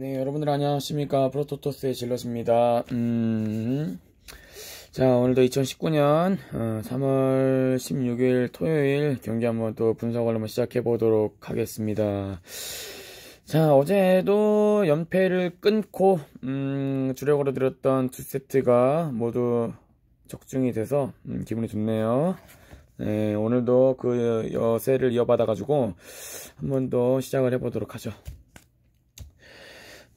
네, 여러분들 안녕하십니까. 프로토토스의 질럿입니다. 음, 자, 오늘도 2019년 어, 3월 16일 토요일 경기 한번 또 분석을 한번 시작해 보도록 하겠습니다. 자, 어제도 연패를 끊고, 음, 주력으로 들었던 두 세트가 모두 적중이 돼서, 음, 기분이 좋네요. 네, 오늘도 그 여세를 이어받아가지고, 한 번 더 시작을 해보도록 하죠.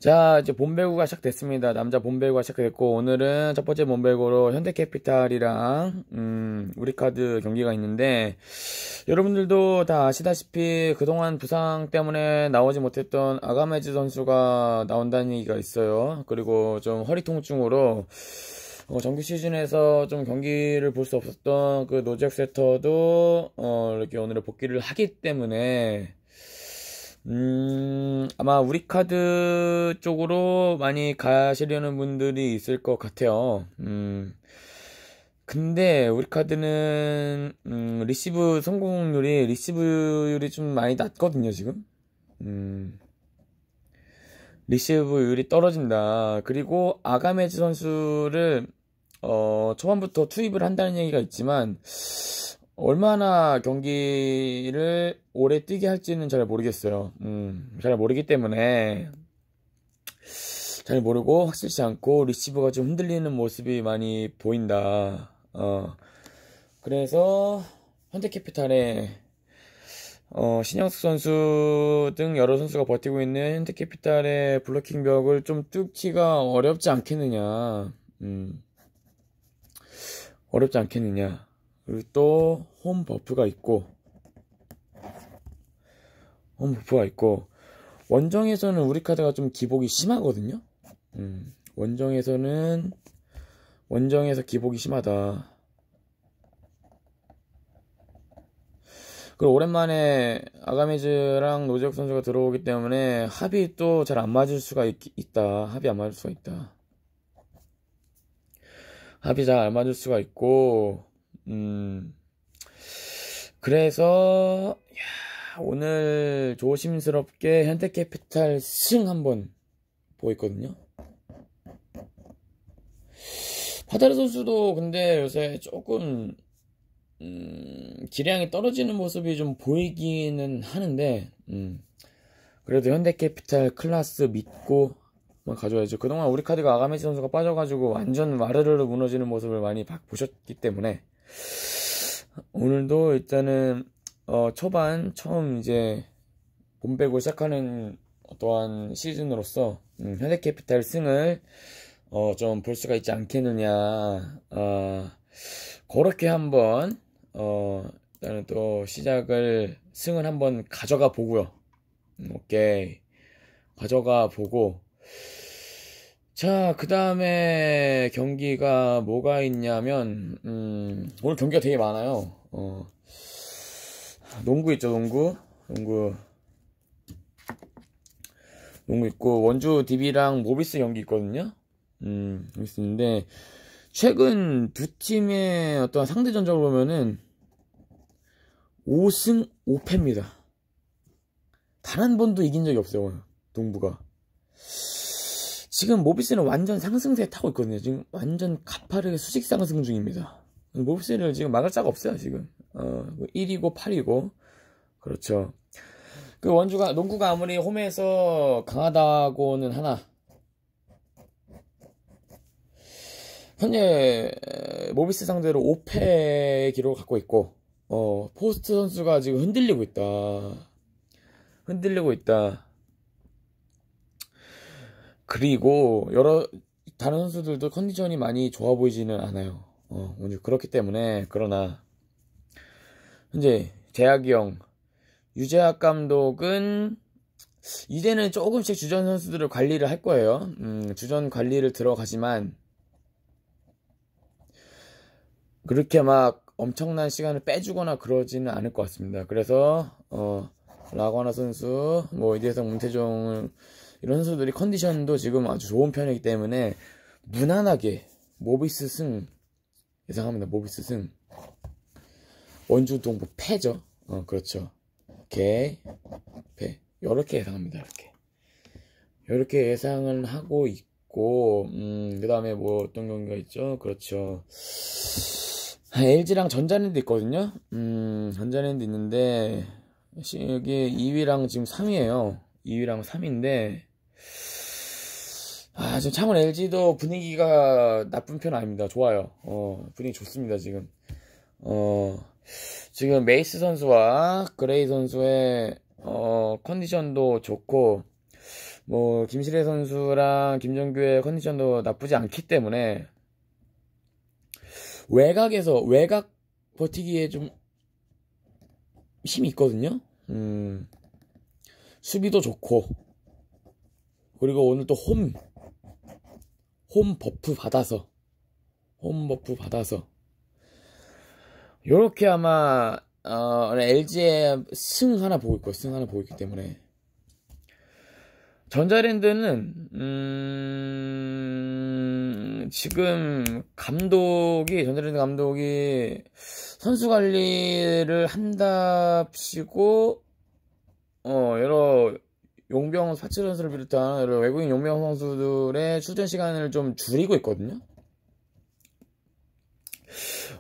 자, 이제 본배구가 시작됐습니다. 남자 본배구가 시작됐고, 오늘은 첫 번째 본배구로 현대캐피탈이랑, 음, 우리카드 경기가 있는데, 여러분들도 다 아시다시피 그동안 부상 때문에 나오지 못했던 아가메즈 선수가 나온다는 얘기가 있어요. 그리고 좀 허리 통증으로, 어, 정규 시즌에서 좀 경기를 볼 수 없었던 그 노잭 세터도, 어, 이렇게 오늘 복귀를 하기 때문에, 음, 아마 우리 카드 쪽으로 많이 가시려는 분들이 있을 것 같아요. 음, 근데 우리 카드는, 음, 리시브 성공률이, 리시브율이 좀 많이 낮거든요, 지금. 음, 리시브율이 떨어진다. 그리고 아가메즈 선수를, 어, 초반부터 투입을 한다는 얘기가 있지만, 얼마나 경기를 오래 뛰게 할지는 잘 모르겠어요. 음, 잘 모르기 때문에 잘 모르고 확실치 않고 리시브가 좀 흔들리는 모습이 많이 보인다. 어, 그래서 현대캐피탈에 어, 신영숙 선수 등 여러 선수가 버티고 있는 현대캐피탈의 블로킹 벽을 좀 뚫기가 어렵지 않겠느냐. 음, 어렵지 않겠느냐. 그리고 또 홈 버프가 있고 홈 버프가 있고 원정에서는 우리 카드가 좀 기복이 심하거든요. 음, 원정에서는 원정에서 기복이 심하다. 그리고 오랜만에 아가메즈랑 노재혁 선수가 들어오기 때문에 합이 또 잘 안 맞을 수가 있, 다 합이 안 맞을 수가 있다. 합이 잘 안 맞을 수가 있고 음, 그래서, 야, 오늘 조심스럽게 현대캐피탈 승 한번 보있거든요. 파다르 선수도 근데 요새 조금, 음, 기량이 떨어지는 모습이 좀 보이기는 하는데, 음, 그래도 현대캐피탈 클라스 믿고 가져야죠. 그동안 우리 카드가 아가메시 선수가 빠져가지고 완전 와르르르 무너지는 모습을 많이 보셨기 때문에, 오늘도 일단은 어, 초반 처음 이제 봄배구 시작하는 어떠한 시즌으로서 음, 현대캐피탈 승을 어, 좀 볼 수가 있지 않겠느냐 어, 그렇게 한번 어, 일단은 또 시작을 승을 한번 가져가 보고요. 음, 오케이. 가져가 보고 자, 그 다음에 경기가 뭐가 있냐면, 음, 오늘 경기가 되게 많아요. 어, 농구 있죠, 농구? 농구. 농구 있고, 원주 DB랑 모비스 경기 있거든요? 음, 모비스 있는데, 최근 두 팀의 어떤 상대 전적을 보면은, 5승 5패입니다. 단 한 번도 이긴 적이 없어요, 농구가. 지금 모비스는 완전 상승세에 타고 있거든요. 지금 완전 가파르게 수직 상승 중입니다. 모비스를 지금 막을 자가 없어요, 지금. 어, 1위고 뭐 8위고. 그렇죠. 그 원주가, 농구가 아무리 홈에서 강하다고는 하나. 현재, 모비스 상대로 5패 기록을 갖고 있고, 어, 포스트 선수가 지금 흔들리고 있다. 흔들리고 있다. 그리고 여러 다른 선수들도 컨디션이 많이 좋아 보이지는 않아요. 어, 그렇기 때문에 그러나 현재 재학이 형 유재학 감독은 이제는 조금씩 주전 선수들을 관리를 할 거예요. 음, 주전 관리를 들어가지만 그렇게 막 엄청난 시간을 빼주거나 그러지는 않을 것 같습니다. 그래서 어, 라과나 선수, 뭐 이대성, 문태종 이런 선수들이 컨디션도 지금 아주 좋은 편이기 때문에 무난하게 모비스 승 예상합니다. 모비스 승 원주 동부 패죠. 어 그렇죠. 개, 패 이렇게 예상합니다. 이렇게 이렇게 예상을 하고 있고, 음, 그 다음에 뭐 어떤 경기가 있죠? 그렇죠. LG랑 전자랜드 있거든요? 음, 전자랜드 있는데, 여기 2위랑 지금 3위에요. 2위랑 3위인데, 아, 지금 참은 LG도 분위기가 나쁜 편 아닙니다. 좋아요. 어, 분위기 좋습니다, 지금. 어, 지금 메이스 선수와 그레이 선수의, 어, 컨디션도 좋고, 뭐, 김실애 선수랑 김정규의 컨디션도 나쁘지 않기 때문에, 외곽에서, 외곽 버티기에 좀 힘이 있거든요? 음, 수비도 좋고, 그리고 오늘 또 홈, 홈 버프 받아서 홈 버프 받아서. 요렇게 아마 어, LG의 승 하나 보고 있고 승 하나 보고 있기 때문에. 전자랜드는 음, 지금 감독이 전자랜드 감독이 선수 관리를 한답시고 어 여러 용병 사치 선수를 비롯한 외국인 용병 선수들의 출전 시간을 좀 줄이고 있거든요.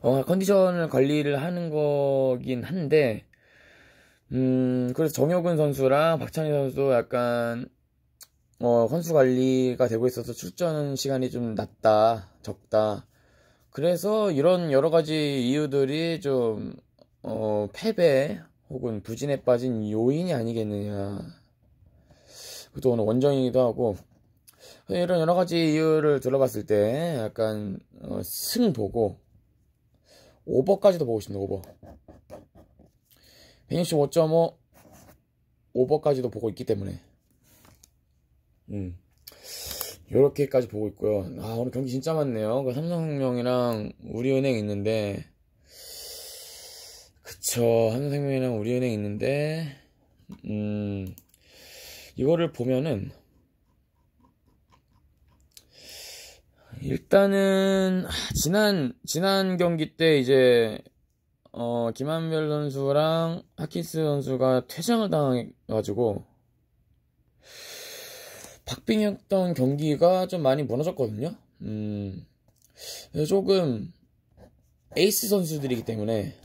어, 컨디션을 관리를 하는 거긴 한데, 음, 그래서 정효근 선수랑 박찬희 선수 약간, 어, 선수 관리가 되고 있어서 출전 시간이 좀 낮다, 적다. 그래서 이런 여러 가지 이유들이 좀, 어, 패배 혹은 부진에 빠진 요인이 아니겠느냐. 그것도 오늘 원정이기도 하고 이런 여러 가지 이유를 들어봤을 때 약간 어, 승 보고 오버까지도 보고 싶네요 오버. 165.5 오버까지도 보고 있기 때문에. 음. 요렇게까지 보고 있고요. 아 오늘 경기 진짜 많네요. 그 삼성생명이랑 우리은행 있는데. 그쵸. 삼성생명이랑 우리은행 있는데. 음 이거를 보면은 일단은 지난 지난 경기 때 이제 어 김한별 선수랑 하키스 선수가 퇴장을 당해가지고 박빙이었던 경기가 좀 많이 무너졌거든요. 음 조금 에이스 선수들이기 때문에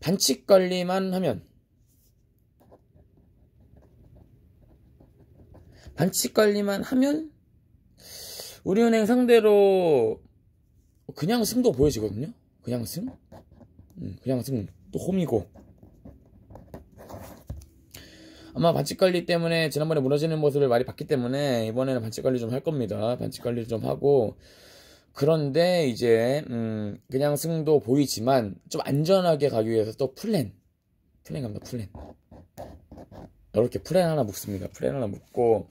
반칙 관리만 하면 반칙 관리만 하면 우리은행 상대로 그냥 승도 보여지거든요. 그냥 승? 음, 그냥 승. 또 홈이고. 아마 반칙 관리 때문에 지난번에 무너지는 모습을 많이 봤기 때문에 이번에는 반칙 관리 좀 할 겁니다. 반칙 관리 좀 하고 그런데 이제 음, 그냥 승도 보이지만 좀 안전하게 가기 위해서 또 플랜 플랜 갑니다. 플랜 이렇게 플랜 하나 묻습니다. 플랜 하나 묻고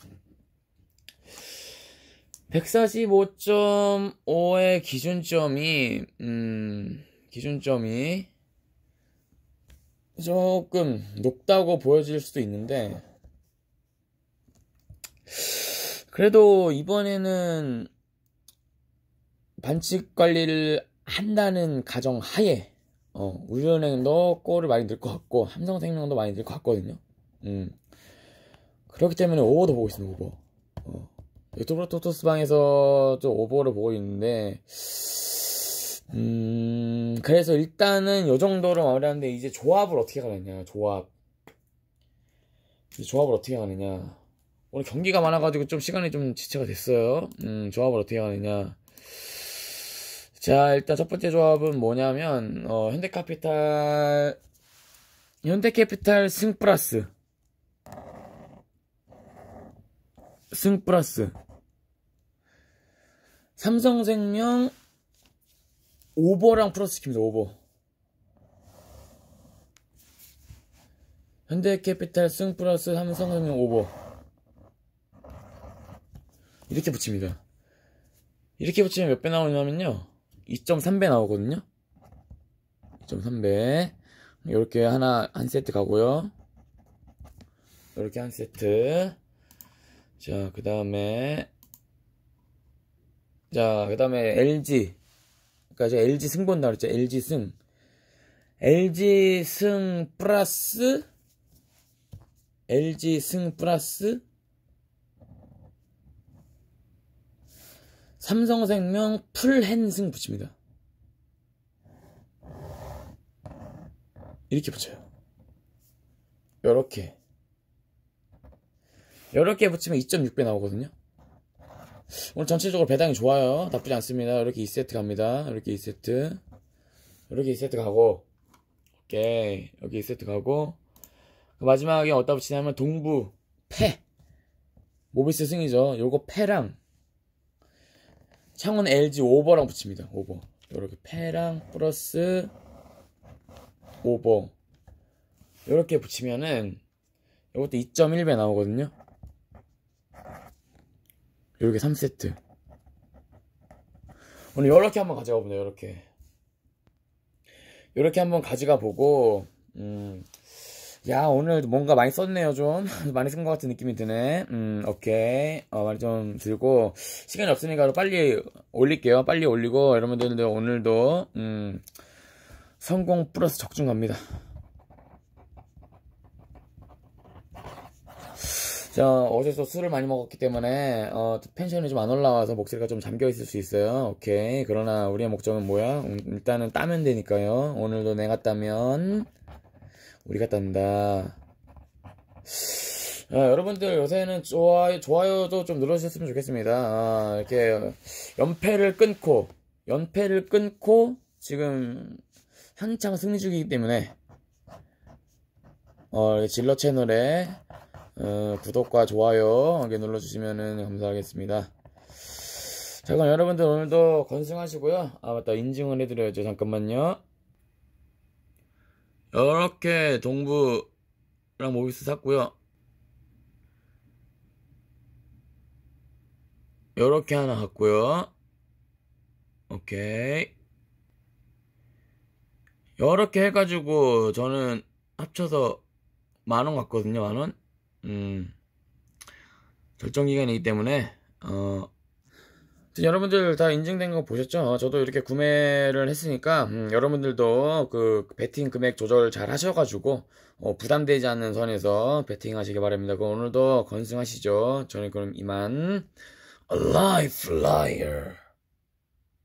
145.5의 기준점이 음, 기준점이 조금 높다고 보여질 수도 있는데 그래도 이번에는 반칙 관리를 한다는 가정 하에 어, 우리은행도 골을 많이 넣을 것 같고 삼성생명도 많이 넣을 것 같거든요. 음. 그렇기 때문에 오버도 보고 있습니다. 오버. 어. 유튜브 토토스 방에서 좀 오버를 보고 있는데 음 그래서 일단은 요 정도로 마무리하는데 이제 조합을 어떻게 가느냐 조합 조합을 어떻게 가느냐 오늘 경기가 많아가지고 좀 시간이 좀 지체가 됐어요 음 조합을 어떻게 가느냐 자 일단 첫 번째 조합은 뭐냐면 어, 현대카피탈 현대캐피탈 승 플러스 승 플러스. 삼성생명 오버랑 플러스 시킵니다 오버. 현대캐피탈 승 플러스 삼성생명 오버. 이렇게 붙입니다. 이렇게 붙이면 몇 배 나오냐면요. 2.3배 나오거든요. 2.3배. 이렇게 하나 한 세트 가고요. 이렇게 한 세트 자, 그 다음에, 자, 그 다음에 LG. 그니까 이제 LG 승 본다 그랬죠. LG 승. LG 승 플러스, LG 승 플러스, 삼성생명 풀핸승 붙입니다. 이렇게 붙여요. 요렇게. 요렇게 붙이면 2.6배 나오거든요. 오늘 전체적으로 배당이 좋아요. 나쁘지 않습니다. 이렇게 2세트 갑니다. 이렇게 2세트. 이렇게 2세트 가고. 오케이. 여기 2세트 가고. 그 마지막에 어디다 붙이냐면 동부, 패. 모비스 승이죠. 요거 패랑 창원 LG 오버랑 붙입니다. 오버. 이렇게 패랑 플러스 오버. 이렇게 붙이면은 이것도 2.1배 나오거든요. 이렇게 3세트. 오늘 이렇게 한번 가져가 보네요. 이렇게. 이렇게 한번 가져가 보고 음. 야 오늘 뭔가 많이 썼네요 좀 많이 쓴 것 같은 느낌이 드네 음 오케이 어 많이 좀 들고 시간이 없으니까 빨리 올릴게요 빨리 올리고 여러분들도 오늘도 음 성공 플러스 적중 갑니다 자, 어제서 술을 많이 먹었기 때문에, 어, 펜션이 좀 안 올라와서 목소리가 좀 잠겨 있을 수 있어요. 오케이. 그러나 우리의 목적은 뭐야? 음, 일단은 따면 되니까요. 오늘도 내가 따면, 우리가 딴다. 아, 여러분들 요새는 좋아요, 좋아요도 좀 눌러주셨으면 좋겠습니다. 아, 이렇게 연패를 끊고, 연패를 끊고, 지금 한창 승리 중이기 때문에, 어, 질러 채널에 어, 구독과 좋아요 눌러주시면 감사하겠습니다. 자 그럼 여러분들 오늘도 건승하시고요. 아 맞다 인증을 해드려야죠. 잠깐만요. 이렇게 동부랑 모비스 샀고요. 이렇게 하나 갖고요. 오케이. 이렇게 해가지고 저는 합쳐서 만원 같거든요. 만 원. 음, 결정 기간이기 때문에 어, 여러분들 다 인증된 거 보셨죠? 저도 이렇게 구매를 했으니까 음, 여러분들도 그 베팅 금액 조절 잘 하셔가지고 어, 부담되지 않는 선에서 베팅 하시기 바랍니다. 그럼 오늘도 건승하시죠. 저는 그럼 이만 Alive Flyer